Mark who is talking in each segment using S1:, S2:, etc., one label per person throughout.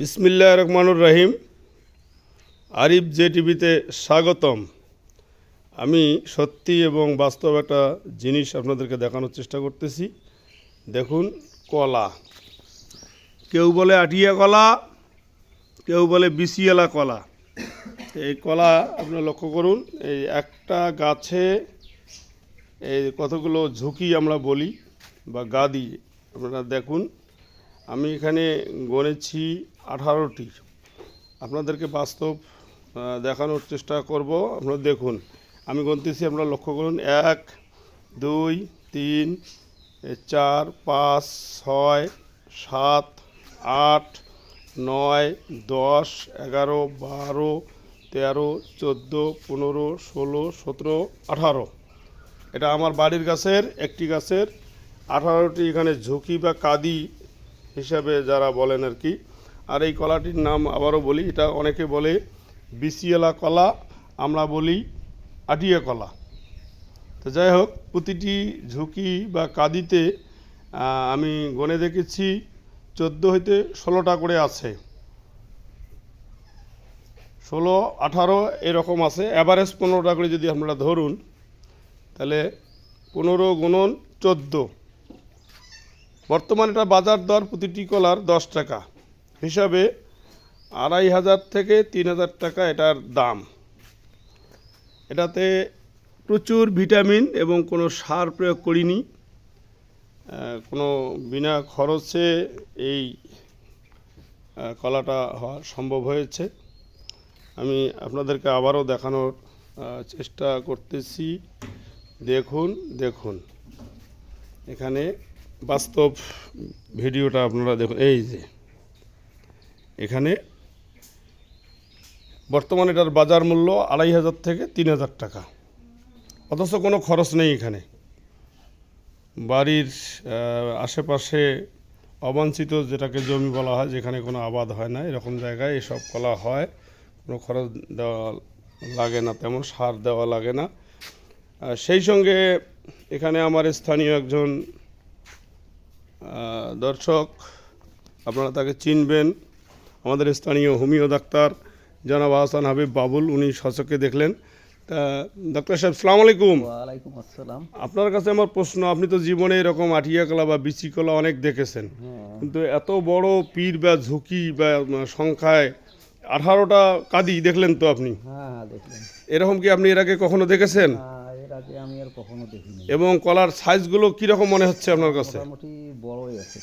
S1: বিসমিল্লা রহমানুর রাহিম আরিফ জে টিভিতে স্বাগতম আমি সত্যি এবং বাস্তব একটা জিনিস আপনাদেরকে দেখানোর চেষ্টা করতেছি দেখুন কলা কেউ বলে আটিয়া কলা কেউ বলে বিসিয়ালা কলা এই কলা আপনারা লক্ষ্য করুন এই একটা গাছে এই কতগুলো ঝুঁকি আমরা বলি বা গাদি আপনারা দেখুন আমি এখানে গড়েছি আঠারোটি আপনাদেরকে বাস্তব দেখানোর চেষ্টা করব আপনারা দেখুন আমি গুনতেছি আপনারা লক্ষ্য করুন এক দুই তিন চার পাঁচ ছয় সাত আট নয় দশ এগারো বারো তেরো চোদ্দো পনেরো ষোলো সতেরো আঠারো এটা আমার বাড়ির গাছের একটি গাছের আঠারোটি এখানে ঝুঁকি বা কাদি হিসাবে যারা বলেন আর কি আর এই কলাটির নাম আবারও বলি এটা অনেকে বলে বিসিয়েলা কলা আমরা বলি আটিয়া কলা তো যাই হোক প্রতিটি ঝুঁকি বা কাদিতে আমি গনে দেখেছি চোদ্দো হইতে ষোলোটা করে আছে ষোলো আঠারো এরকম আছে অ্যাভারেজ পনেরোটা করে যদি আমরা ধরুন তাহলে পনেরো গুণন চোদ্দো বর্তমানে এটা বাজার দর প্রতিটি কলার দশ টাকা হিসাবে আড়াই হাজার থেকে তিন হাজার টাকা এটার দাম এটাতে প্রচুর ভিটামিন এবং কোনো সার প্রয়োগ করিনি কোনো বিনা খরচে এই কলাটা হওয়া সম্ভব হয়েছে আমি আপনাদেরকে আবারও দেখানোর চেষ্টা করতেছি দেখুন দেখুন এখানে বাস্তব ভিডিওটা আপনারা দেখুন এই যে এখানে বর্তমানে এটার বাজার মূল্য আড়াই হাজার থেকে তিন হাজার টাকা অথচ কোনো খরচ নেই এখানে বাড়ির আশেপাশে অবাঞ্ছিত যেটাকে জমি বলা হয় যেখানে কোনো আবাদ হয় না এরকম জায়গায় এসব কলা হয় কোনো খরচ দেওয়া লাগে না তেমন সার দেওয়া লাগে না সেই সঙ্গে এখানে আমার স্থানীয় একজন দর্শক আপনারা তাকে চিনবেন আমাদের স্থানীয় হোমিও ডাক্তার জনাব আহসান হাবিব বাবুল উনি সচকে দেখলেন তা ডাক্তার সাহেব সালাম
S2: আলাইকুম আসসালাম
S1: আপনার কাছে আমার প্রশ্ন আপনি তো জীবনে এরকম আটিয়া কলা বা বিচি কলা অনেক দেখেছেন হ্যাঁ। কিন্তু এত বড় পীর বা ঝুঁকি বা সংখ্যায় আঠারোটা কাদি দেখলেন তো আপনি হ্যাঁ, হ্যাঁ, এরকম কি আপনি এর আগে কখনো দেখেছেন এবং কলার সাইজগুলো কীরকম মনে হচ্ছে আপনার কাছে বড়ই আছে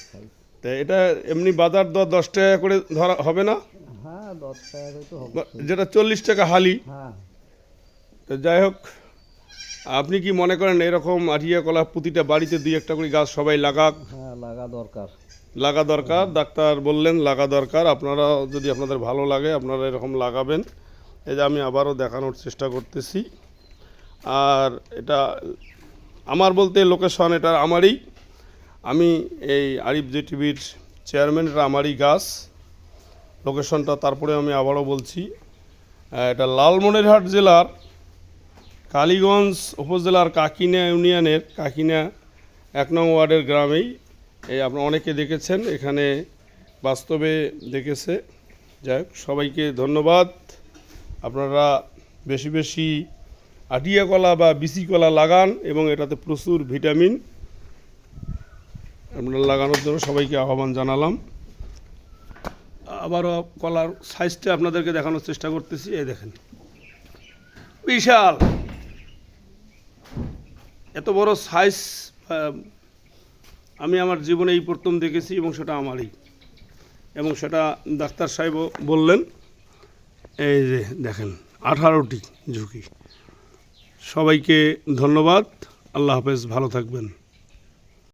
S1: তা এটা এমনি বাজার দর দশ টাকা করে ধরা হবে না হ্যাঁ টাকা হবে যেটা চল্লিশ টাকা হালি হ্যাঁ তো যাই হোক আপনি কি মনে করেন এরকম আটিয়া কলা প্রতিটা বাড়িতে দুই একটা করে গাছ সবাই লাগাক হ্যাঁ লাগা দরকার লাগা দরকার ডাক্তার বললেন লাগা দরকার আপনারা যদি আপনাদের ভালো লাগে আপনারা এরকম লাগাবেন এই যে আমি আবারও দেখানোর চেষ্টা করতেছি আর এটা আমার বলতে লোকেশন এটা আমারই আমি এই আরিফ জি টিভির চেয়ারম্যান রামারি গাছ লোকেশনটা তারপরে আমি আবারও বলছি এটা লালমনিরহাট জেলার কালীগঞ্জ উপজেলার কাকিনা ইউনিয়নের কাকিনা এক নং ওয়ার্ডের গ্রামেই এই আপনার অনেকে দেখেছেন এখানে বাস্তবে দেখেছে যাই সবাইকে ধন্যবাদ আপনারা বেশি বেশি আটিয়া কলা বা বিসি কলা লাগান এবং এটাতে প্রচুর ভিটামিন আপনার লাগানোর জন্য সবাইকে আহ্বান জানালাম আবারও কলার সাইজটা আপনাদেরকে দেখানোর চেষ্টা করতেছি এই দেখেন বিশাল এত বড় সাইজ আমি আমার জীবনে এই প্রথম দেখেছি এবং সেটা আমারই এবং সেটা ডাক্তার সাহেবও বললেন এই যে দেখেন আঠারোটি ঝুঁকি সবাইকে ধন্যবাদ আল্লাহ হাফেজ ভালো থাকবেন